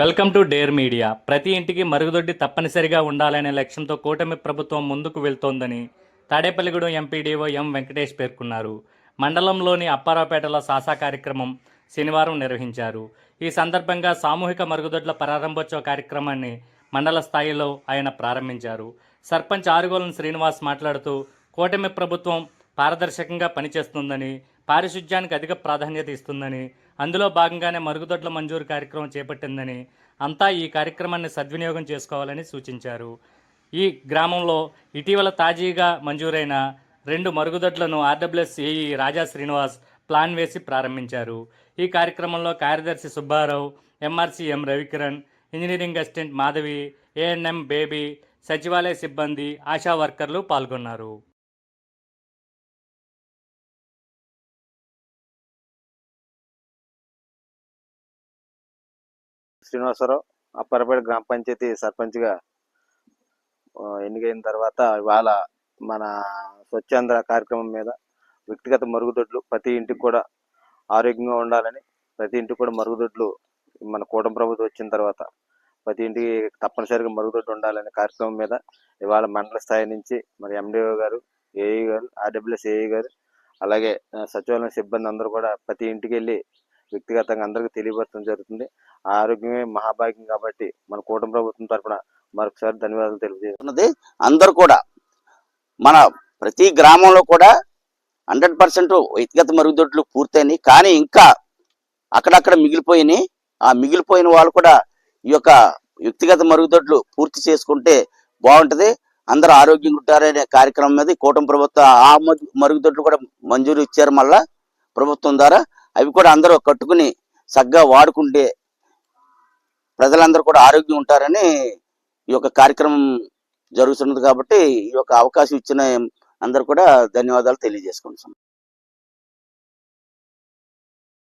Welcome to dare media. ప్రతి ఇంటికి మరుగుదొడ్డి తప్పనిసరిగా ఉండాలనే లక్ష్యంతో కూటమి ప్రభుత్వం ముందుకు వెళ్తోందని తాడేపల్లిగూడెం ఎంపీడీఓ ఎం వెంకటేష్ పేర్కొన్నారు. మండలంలోని అప్పారావుపేటలో సాసా కార్యక్రమం శనివారం నిర్వహించారు. ఈ సందర్భంగా సామూహిక మరుగుదొడ్ల ప్రారంభోత్సవ కార్యక్రమాన్ని మండల స్థాయిలో ఆయన ప్రారంభించారు. సర్పంచ్ ఆరుగోలం శ్రీనివాస్ మాట్లాడుతూ కూటమి ప్రభుత్వం పారదర్శకంగా పనిచేస్తుందని పారిశుధ్యానికి అధిక ప్రాధాన్యత ఇస్తుందని అందులో భాగంగానే మరుగుదొడ్ల మంజూరు కార్యక్రమం చేపట్టిందని అంతా ఈ కార్యక్రమాన్ని సద్వినియోగం చేసుకోవాలని సూచించారు. ఈ గ్రామంలో ఇటీవల తాజీగా మంజూరైన రెండు మరుగుదొడ్లను RWS AE Raja Srinivas plan వేసి ప్రారంభించారు. ఈ కార్యక్రమంలో కార్యదర్శి Subbarao MRC M Ravikiran engineering assistant Madhavi ANM Baby సచివాలయ సిబ్బంది ఆశా వర్కర్లు పాల్గొన్నారు. శ్రీనివాసరావు అప్పారపేట గ్రామ పంచాయతీ సర్పంచ్గా ఎన్నికైన తర్వాత ఇవాళ మన స్వచ్ఛాంధ్ర కార్యక్రమం మీద వ్యక్తిగత మరుగుదొడ్లు ప్రతి ఇంటికి కూడా ఆరోగ్యంగా ఉండాలని ప్రతి ఇంటికి కూడా మరుగుదొడ్లు మన కూటమి ప్రభుత్వం వచ్చిన తర్వాత ప్రతి ఇంటికి తప్పనిసరిగా మరుగుదొడ్లు ఉండాలనే కార్యక్రమం మీద ఇవాళ మండల స్థాయి నుంచి మరి ఎండిఓ గారు ఏఈ గారు ఆర్డబ్ల్యూఎస్ ఏఈ గారు అలాగే సచివాలయం సిబ్బంది అందరూ కూడా ప్రతి ఇంటికి వెళ్ళి వ్యక్తిగతంగా అందరికీ తెలియపరచడం జరుగుతుంది. ఆరోగ్యమే మహాభాగ్యం కాబట్టి మన కూటమి ప్రభుత్వం తరఫున మరొకసారి ధన్యవాదాలు తెలియజేస్తున్నది. అందరూ కూడా మన ప్రతి గ్రామంలో కూడా హండ్రెడ్ పర్సెంట్ వ్యక్తిగత మరుగుదొడ్లు పూర్తయినాయి. కానీ ఇంకా అక్కడక్కడ మిగిలిపోయినాయి. ఆ మిగిలిపోయిన వాళ్ళు కూడా ఈ యొక్క వ్యక్తిగత మరుగుదొడ్లు పూర్తి చేసుకుంటే బాగుంటుంది. అందరూ ఆరోగ్యంగా ఉంటారనే కార్యక్రమం మీద కూటమి ప్రభుత్వం ఆ మరుగుదొడ్లు కూడా మంజూరు ఇచ్చారు మళ్ళా ప్రభుత్వం ద్వారా. అవి కూడా అందరూ కట్టుకుని చక్కగా వాడుకుంటే ప్రజలందరూ కూడా ఆరోగ్యం ఉంటారని ఈ యొక్క కార్యక్రమం జరుగుతున్నది కాబట్టి ఈ యొక్క అవకాశం ఇచ్చిన అందరు కూడా ధన్యవాదాలు తెలియజేసుకుంటున్నాం.